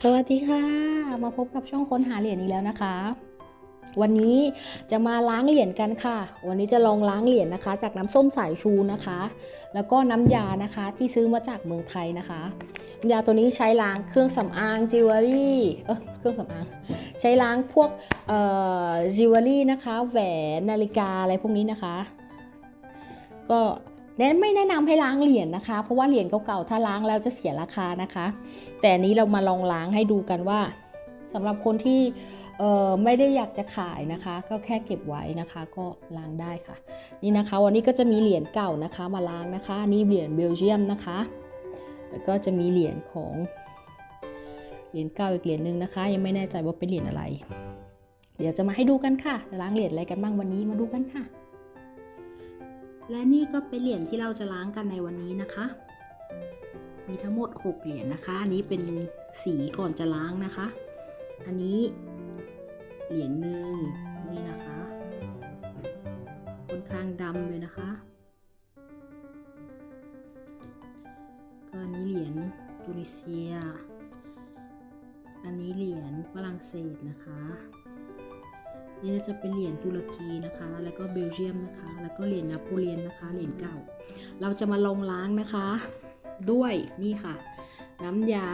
สวัสดีค่ะ มาพบกับช่องค้นหาเหรียญอีกแล้วนะคะ วันนี้จะมาล้างเหรียญกันค่ะ วันนี้จะลองล้างเหรียญนะคะ จากน้ำส้มสายชูนะคะ แล้วก็น้ำยานะคะที่ซื้อมาจากเมืองไทยนะคะยาตัวนี้ใช้ล้างเครื่องสำอางจิวเวลรี่เออเครื่องสำอางใช้ล้างพวกเอ่อจิวเวลรี่นะคะ แหวนนาฬิกาอะไรพวกนี้นะคะ ก็ แนะไม่แนะนำให้ล้างเหรียญนะคะ เพราะว่าเหรียญเก่าๆถ้าล้างแล้วจะเสียราคานะคะ แต่นี้เรามาลองล้างให้ดูกันว่าสำหรับคนที่ไม่ได้อยากจะขายนะคะ ก็แค่เก็บไว้นะคะ ก็ล้างได้ค่ะ นี่นะคะ วันนี้ก็จะมีเหรียญเก่านะคะมาล้างนะคะนนี่เหรียญเบลเยียมนะคะแล้วก็จะมีเหรียญของเหรียญเก่าอีกเหรียญหนึ่งนะคะ ยังไม่แน่ใจว่าเป็นเหรียญอะไร เดี๋ยวจะมาให้ดูกันค่ะจะล้างเหรียญอะไรกันบ้างวันนี้มาดูกันค่ะ และนี่ก็เป็นเหรียญที่เราจะล้างกันในวันนี้นะคะ มีทั้งหมด 6 เหรียญนะคะ อันนี้เป็นสีก่อนจะล้างนะคะ อันนี้เหรียญหนึ่งนี่นะคะค่อนข้างดำเลยนะคะก็อันนี้เหรียญตุนิเซีย อันนี้เหรียญฝรั่งเศสนะคะ นี่จะเป็นเหรียญตุรกีนะคะ แล้วก็เบลเยียมนะคะ แล้วก็เหรียญนโปเลียนนะคะ เหรียญเก่า เราจะมาลองล้างนะคะ ด้วยนี่ค่ะ น้ำยา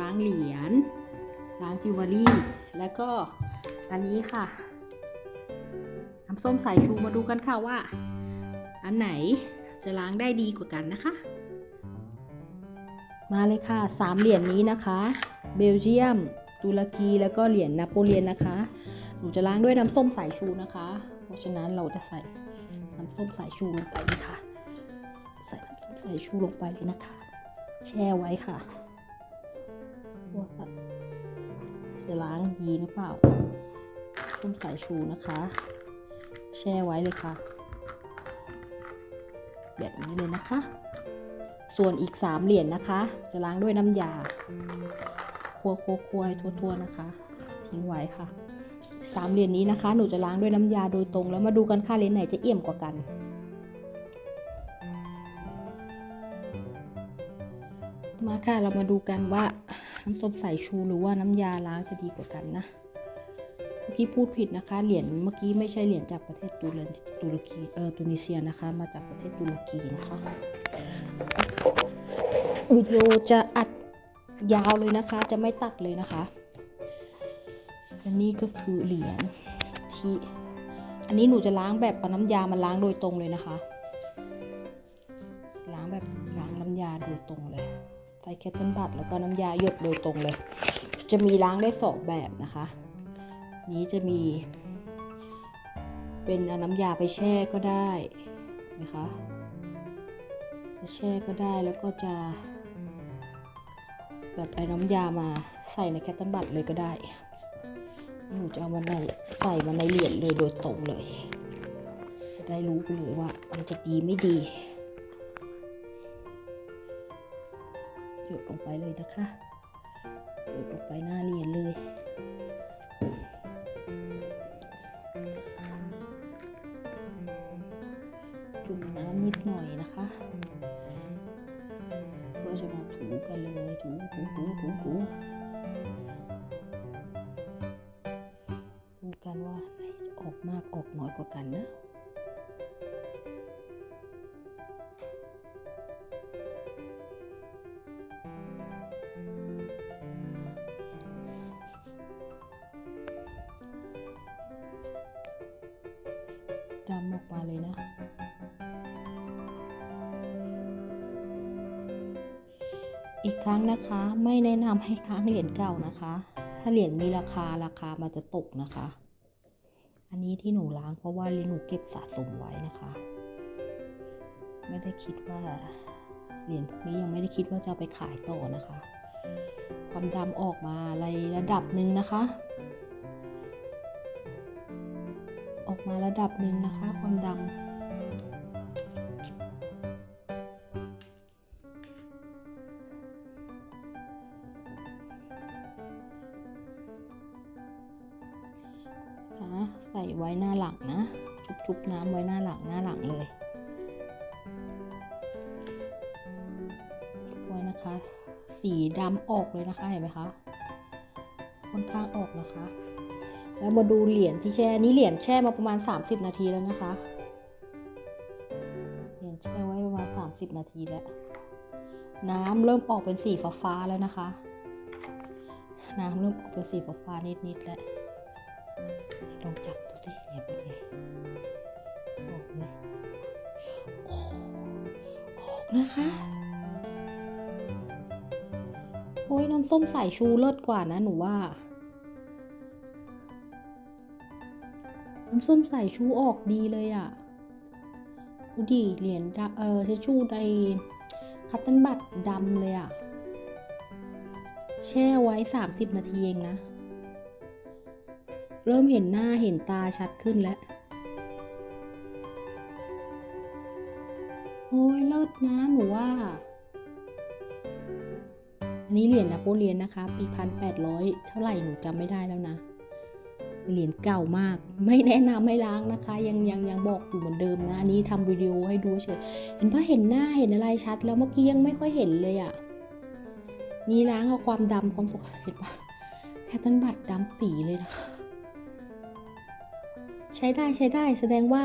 ล้างเหรียญ ล้างจิวเวลรี่ แล้วก็อันนี้ค่ะ น้ำส้มสายชูมาดูกันค่ะว่า อันไหนจะล้างได้ดีกว่ากันนะคะ มาเลยค่ะสามเหรียญนี้นะคะ เบลเยียม ตุรกี แล้วก็เหรียญนโปเลียนนะคะ นูจะล้างด้วยน้ำส้มสายชูนะคะ เพราะฉะนั้นเราจะใส่น้ำส้มสายชูลงไปนะคะ ใส่น้ำส้มสายชูลงไปเลยนะคะ แช่ไว้ค่ะว่าจะล้างดีหรือเปล่า ส้มสายชูนะคะ แช่ไว้เลยค่ะ แบบนี้เลยนะคะ ส่วนอีก 3 เหรียญนะคะ จะล้างด้วยน้ำยา คั่วคัวคัวทั่วๆนะคะ ทิ้งไว้ค่ะ สามเหรียญนี้นะคะ หนูจะล้างด้วยน้ำยาโดยตรง แล้วมาดูกันค่ะเหรียญไหนจะเอี่ยมกว่ากัน มาค่ะเรามาดูกันว่าน้ำส้มสายชูหรือว่าน้ำยาล้างจะดีกว่ากันนะ เมื่อกี้พูดผิดนะคะ เหรียญเมื่อกี้ไม่ใช่เหรียญจากประเทศตุรตุรกีเออตุนิเซียนะคะ มาจากประเทศตุรกีนะคะวิดีโอจะอัดยาวเลยนะคะ จะไม่ตัดเลยนะคะ อันนี้ก็คือเหรียญที่อันนี้หนูจะล้างแบบเอาน้ำยามาล้างโดยตรงเลยนะคะ ล้างแบบล้างน้ำยาโดยตรงเลย ใส่แคตเทนบัตแล้วก็น้ำยาหยดโดยตรงเลย จะมีล้างได้สองแบบนะคะ นี้จะมี เป็นน้ำยาไปแช่ก็ได้นะคะ จะแช่ก็ได้แล้วก็จะ แบบเอาน้ำยามาใส่ในแคตเทนบัตเลยก็ได้ หนูจะเอามาในใส่มาในเหรียญเลยโดยตรงเลย จะได้รู้ไปเลยว่า มันจะดีไม่ดี หยดลงไปเลยนะคะ หยดลงไปหน้าเหรียญเลยจุ่มน้ำนิดหน่อยนะคะ ก็จะมาถูกันเลยถูถูถูถูถู กว่ากันนะดำออกมาเลยนะอีกครั้งนะคะไม่แนะนำให้ล้างเหรียญเก่านะคะ ถ้าเหรียญมีราคาราคามันจะตกนะคะ อันนี้ที่หนูล้างเพราะว่าเหรียญหนูเก็บสะสมไว้นะคะ ไม่ได้คิดว่าเหรียญพวกนี้ยังไม่ได้คิดว่าจะไปขายต่อนะคะ ความดำออกมาในระดับหนึ่งนะคะ ออกมาระดับหนึ่งนะคะ ความดำ นะชุบๆน้ำไว้หน้าหลังหน้าหลังเลยชุบไว้นะคะ สีดำออกเลยนะคะเห็นไหมคะค่อนข้างออกนะคะ แล้วมาดูเหรียญที่แช่นี่เหรียญแช่มาประมาณ 30 นาทีแล้วนะคะเหรียญแช่ไว้ประมาณ 30 นาทีแล้ว น้ำเริ่มออกเป็นสีฟ้าๆแล้วนะคะ น้ำเริ่มออกเป็นสีฟ้าๆนิดๆแล้วลองจับดูสิเหรียญเป็นไง นะคะ โอ้ยน้ำส้มสายชูเลิศกว่านะหนูว่า น้ำส้มสายชูออกดีเลยอะ่ะ ดูดิเหรียญเออทิชชูในคัตเตันบัตดำเลยอะ่ะ แช่ไว้ 30 นาทีเองนะ เริ่มเห็นหน้าเห็นตาชัดขึ้นแล้ว อ้ยเลิศนะหนูว่า อันนี้เหรียญนโปเลียนนะคะ ปีพันแปดร้อยเท่าไหร่หนูจำไม่ได้แล้วนะ เหรียญเก่ามาก ไม่แนะนำให้ล้างนะคะ ยังยังยังบอกอยู่เหมือนเดิมนะ อันนี้ทำวิดีโอให้ดูเฉย เห็นปะเห็นหน้าเห็นอะไรชัด แล้วเมื่อกี้ยังไม่ค่อยเห็นเลยอะ่ะ นี่ล้างเอาความดำความสกปรกเห็นปะแคตตันบัตรดำปีเลยนะใช้ได้ใช้ได้แสดงว่า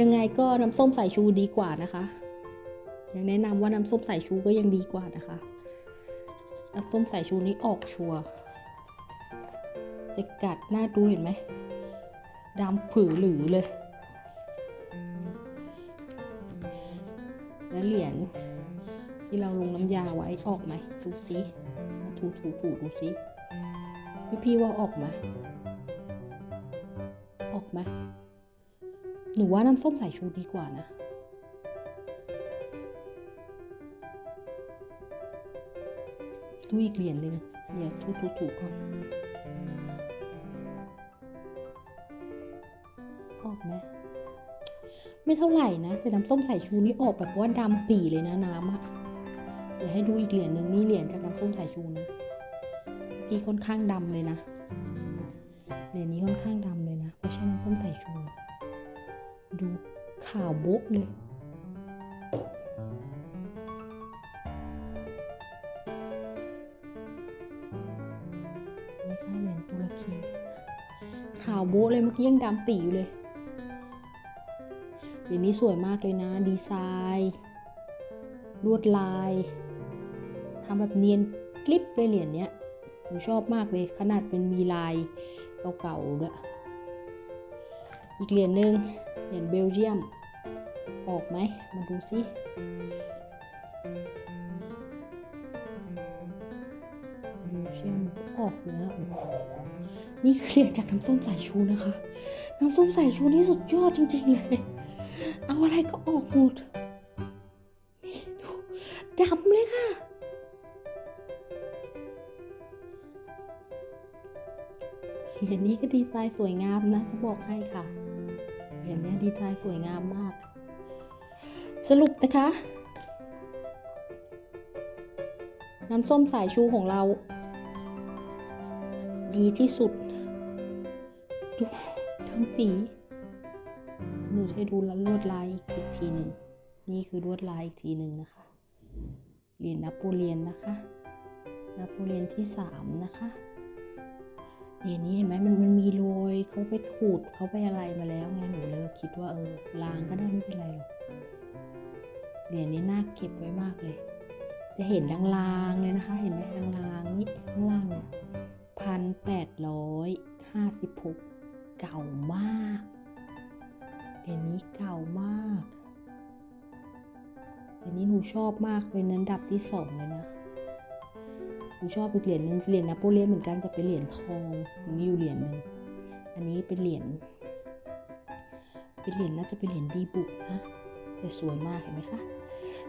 ยังไงก็น้ำส้มสายชูดีกว่านะคะยังแนะนำว่าน้ำส้มสายชูก็ยังดีกว่านะคะน้ำส้มสายชูนี้ออกชัวจะกัดหน้าดูเห็นไหมดำผือหรือเลย แล้วเหรียญที่เราลงน้ำยาไว้ออกไหมดูสิถูถูถูดูสิพี่พี่ๆว่าออกไหมออกไหม หนูว่าน้ำส้มสายชูดีกว่านะ ดูอีกเหรียญหนึ่งเดี๋ยวถูถูถูก่อน ออกไหมไม่เท่าไหร่นะแต่น้ำส้มสายชูนี่ออกแบบว่าดำปี่เลยนะน้ำอะเดี๋ยวให้ดูอีกเหรียญหนึ่งนี่เหรียญจากน้ำส้มสายชูนะที่ค่อนข้างดำเลยนะเหรียญนี้ค่อนข้างดำเลยนะเพราะใช้น้ำส้มสายชู ดูขาวโบ๊ะเลย ไม่ใช่เหรียญตุรกีขาวโบ๊ะเลยเมื่อกี้ยังดำปี่อยู่เลยเหรียญนี้สวยมากเลยนะ ดีไซน์ลวดลายทำแบบเนียนกลิปเลยเหรียญเนี้ยหนูชอบมากเลยขนาดเป็นมีลายเก่าๆด้วยอีกเหรียญหนึ่ง เหรียญเบลเยียม ออกไหม มาดูสิเบลเยียมก็ออกอยู่นะโอ้โหนี่คือเรียญจากน้ำส้มสายชูนะคะ น้ำส้มสายชูนี่สุดยอดจริง ๆ เลย เอาอะไรก็ออกหมด นี่ดูดำเลยค่ะเหรียญนี้ก็ดีไซน์สวยงามนะ จะบอกให้ค่ะ เหรียญนี้ดีไซน์สวยงามมาก สรุปนะคะ น้ำส้มสายชูของเรา ดีที่สุด ดูทั้งปีหนูให้ดูลวดลายอีกทีหนึ่ง นี่คือลวดลายอีกทีหนึ่งนะคะ เหรียญนโปเลียนนะคะนโปเลียนที่สามนะคะ เหรียญนี้เห็นไหมมันมันมีรอยเขาไปขูดเขาไปอะไรมาแล้วไงหนูเลยคิดว่าเออล้างก็ได้ไม่เป็นไรหรอกเหรียญนี้น่าเก็บไว้มากเลย จะเห็นลางๆเลยนะคะ เห็นไหมลางๆนี่ข้างล่างเนี่ยพันแปดร้อยห้าสิบหกเก่ามากเหรียญนี้เก่ามากเหรียญนี้หนูชอบมากเป็นอันดับที่สองเลยนะ หนูชอบอีกเหรียญหนึ่งเหรียญนโปเลียนเหมือนกันแต่เป็นเหรียญทองมีอยู่เหรียญหนึ่งอันนี้เป็นเหรียญเป็นเหรียญน่าจะเป็นเหรียญดีบุกนะแต่สวยมากเห็นไหมคะ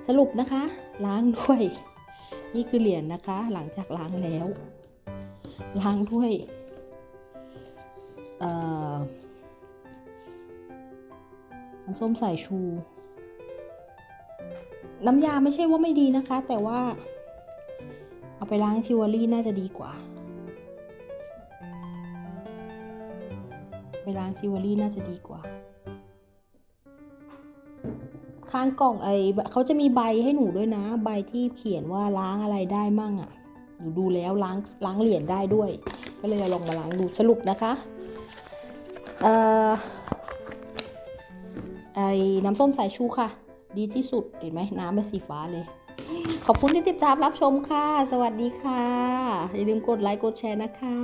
สรุปนะคะ ล้างด้วย นี่คือเหรียญนะคะ หลังจากล้างแล้ว ล้างด้วยอ่อน้ำส้มสายชู น้ำยาไม่ใช่ว่าไม่ดีนะคะ แต่ว่า เอาไปล้างชิวเวลรี่น่าจะดีกว่า ไปล้างชิวเวลรี่น่าจะดีกว่า ข้างกล่องไอเขาจะมีใบให้หนูด้วยนะ ใบที่เขียนว่าล้างอะไรได้มั่งอะ่ะ หนูดูแล้วล้างล้างเหรียญได้ด้วย ก็เลยลองมาล้างดูสรุปนะคะเอ่อไอ้น้ำส้มสายชูค่ะ ดีที่สุดเห็นไหมน้ำเป็นสีฟ้าเลย ขอบคุณที่ติดตามรับชมค่ะ สวัสดีค่ะ อย่าลืมกดไลค์กดแชร์นะคะ